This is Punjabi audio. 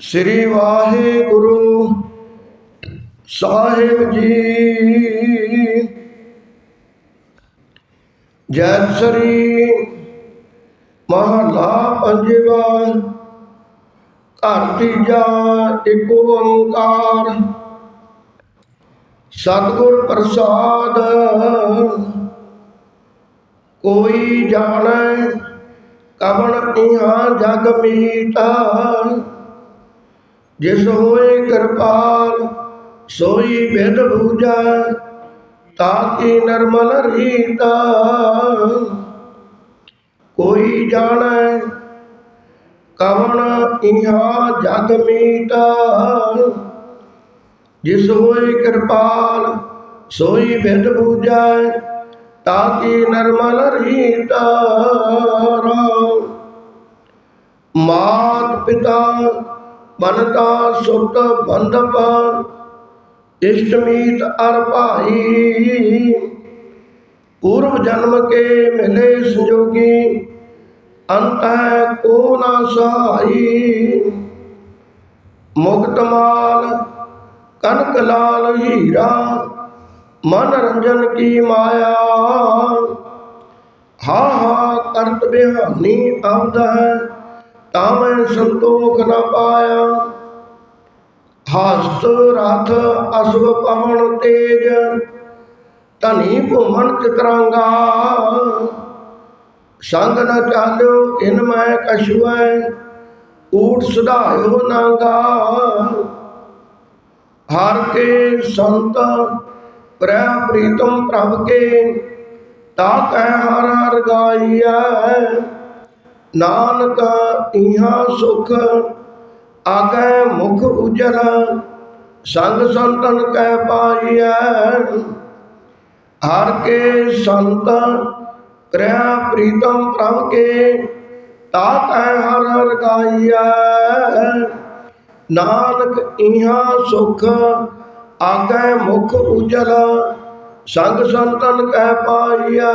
ਸ੍ਰੀ ਵਾਹਿਗੁਰੂ ਸਾਹਿਬ ਜੀ। ਜੈ ਸ੍ਰੀ ਮਹਲਾ ਪੰਜਵਾ, ਘਰ ਤੀਜਾ, ਇੱਕ ਓੰਕਾਰ। ਸਤਿਗੁਰ ਪ੍ਰਸਾਦ, ਕੋਈ ਜਾਣੈ ਕਵਣ ਇਹਾਂ ਜਗ ਮੀਤਾ। ਜਿਸ ਹੋਏ ਕਿਰਪਾਲ, ਸੋਈ ਬਿਦ ਬੂਝੈ, ਤਾਕੀ ਨਰਮਲ ਰੀਤਾ। ਕੋਈ ਜਾਣੈ, ਕਵਣ ਇਹਾਂ ਜਗ ਮੀਤਾ। ਜਿਸ ਹੋਏ ਕਿਰਪਾਲ, ਸੋਈ ਬਿਦ ਬੂਝੈ, ਤਾਕੀ ਨਰਮਲ ਰੀਤਾ। ਰਾਮ ਮਾਤ ਪਿਤਾ ਬਨਤਾ ਸੁਤ ਬੰਧਪ ਇਸ਼ਟਮੀਤ ਅਰ ਭਾਈ ਪੂਰਵ ਜਨਮ ਕੇ ਮਿਲੇ ਸੰਜੋਗੀ ਅੰਤ ਹੈ ਕੋ ਨਾ ਸਹਾਈ ਮੁਕਤ ਮਾਲ ਕਨਕ ਲਾਲ ਹੀਰਾ ਮਨ ਰੰਜਨ ਕੀ ਮਾਇਆ ਹਾ ਹਾ ਕਰਤ ਬਿਹਾਨੀ ਆਵਦ ਹੈ ਤਾਂ ਮੈਂ ਸੰਤੋਖ ਨਾ ਪਾਇਆ। ਹਸਤ ਰਥ ਅਸਵ ਪਵਨ ਤੇਜ, ਧਨੀ ਭੂਮਨ ਚਤਰੰਗਾ। ਸੰਗ ਨ ਚਾਲਿਓ ਇਨ ਮੈਂ ਕਛੁਐ ਊਟ ਸੁਧਾਇਓ ਨਾਗਾ। ਹਰ ਕੇ ਸੰਤ ਪ੍ਰੈ ਪ੍ਰੀਤਮ ਪ੍ਰਭ ਕੇ, ਤਾ ਕਹਿ ਹਰ ਹਰ ਗਾਈਐ। ਨਾਨਕ ਇਹਾਂ ਸੁਖ ਆਗੈ ਮੁਖ ਉਜਲ ਸੰਗ ਸੰਤਨ ਕਹਿ ਪਾਈਐ। ਹਰ ਕੇ ਸੰਤ ਕਰਿਆ ਪ੍ਰੀਤਮ ਪ੍ਰਭ ਕੇ, ਤਾ ਕਹਿ ਹਰ ਹਰ ਗਾਈਐ। ਨਾਨਕ ਇਹਾਂ ਸੁਖ ਆਗੈ ਮੁਖ ਉਜਲ ਸੰਗ ਸੰਤਨ ਕਹਿ ਪਾਈਐ।